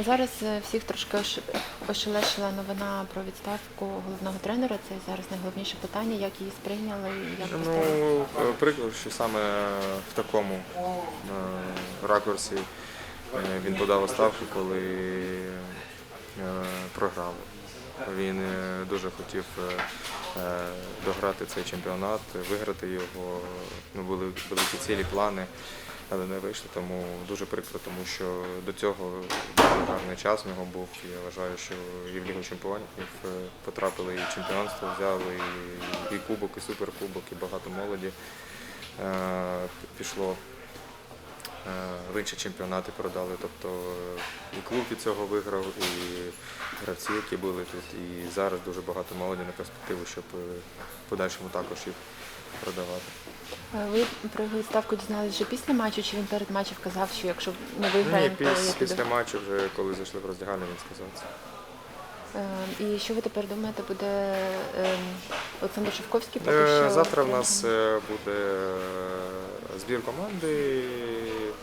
Е, Зараз е, всіх трошки ошелешила новина про відставку головного тренера. Це зараз найголовніше питання, як її сприйняли і як. Ну, е, прикро, що саме в такому ракурсі він подав оставку, коли програв. Він дуже хотів дограти цей чемпіонат, виграти його. Ну, були великі цілі, плани, але не вийшло. Тому дуже прикро, тому що до цього гарний час в нього був. Я вважаю, що і в Лігу чемпіонів е, потрапили і чемпіонство, взяли і, кубок, і суперкубок, і багато молоді е, пішло. Е, В інші чемпіонати продали, тобто і клуб від цього виграв, і гравці, які були тут. І зараз дуже багато молоді на перспективу, щоб в подальшому також їх продавати. Е, Ви про його відставку дізналися вже після матчу, чи він перед матчем казав, що якщо не Ні, виграємо, то я піс, піду? після матчу, вже коли зайшли в роздягальню, він сказав це. Е, І що ви тепер думаєте, буде е, Олександр Шевковський поки Е, що? Завтра в нас е, буде е, збір команди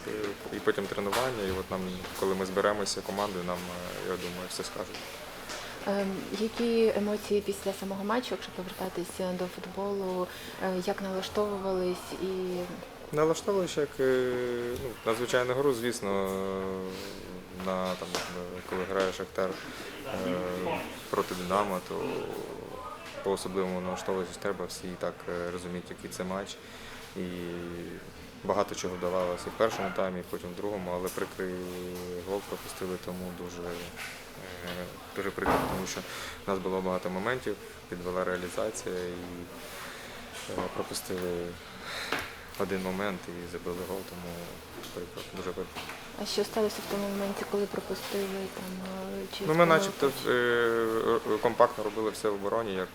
е, і потім тренування. І от нам, коли ми зберемося командою, нам, е, я думаю, все скажуть. Е, Які емоції після самого матчу, якщо повертатися до футболу, е, як налаштовувались і Налаштовуєш як е, ну, на гру, звісно, е, на там, е, коли граєш актер проти Динамо, то по-особливому налаштовуватися треба, всі так е, розуміють, який це матч. І багато чого вдавалося і в першому таймі, і потім в другому, але прикрий гол пропустили, тому дуже, е, дуже прикро, тому що в нас було багато моментів, підвела реалізація і е, пропустили один момент і забили гол, тому прикро, дуже прикро. а що сталося в тому моменті, коли пропустили там е, чи Ну, ми начебто е, е, компактно робили все в обороні, як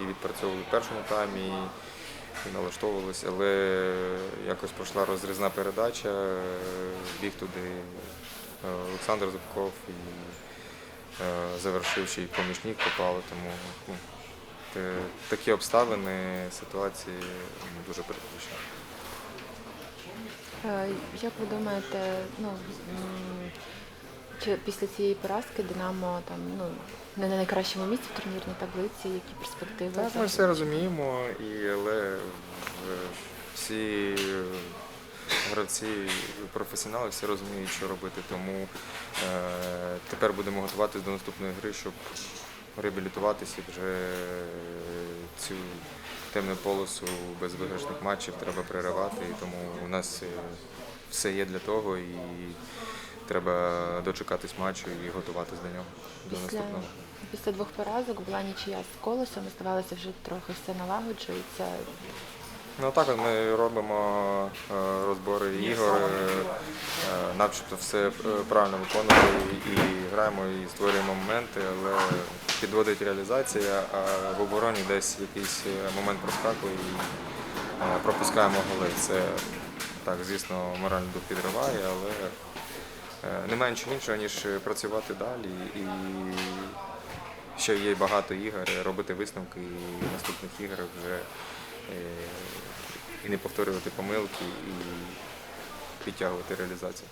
і- відпрацьовували в першому таймі, і, і налаштовувалися, але якось пройшла розрізна передача, е, біг туди е, Олександр Зубков і е, завершив ще й помічник попали, тому ну, такі обставини, ситуації ну, дуже прикручені. Е, Як ви думаєте, ну чи після цієї поразки Динамо там ну не на найкращому місці в турнірній таблиці, які перспективи? Так, ми все розуміємо, і, але е, всі гравці, професіонали всі розуміють, що робити. Тому е, тепер будемо готуватися до наступної гри, щоб реабілітуватися і вже цю темну полосу без виграшних матчів треба переривати. І тому у нас е, все є для того і треба дочекатись матчу і готуватись до нього. До Після, наступного. після двох поразок була нічия з колесом, і здавалося, вже трохи все налагоджується. Ну так ми робимо е, розбори ігор, е, е, начебто все правильно виконували і граємо, і створюємо моменти, але підводить реалізація, а в обороні десь якийсь момент проскакує і пропускаємо голи. Це так, звісно, морально підриває, але немає нічого іншого, ніж працювати далі. І ще є багато ігор, робити висновки і наступних іграх вже і не повторювати помилки і підтягувати реалізацію.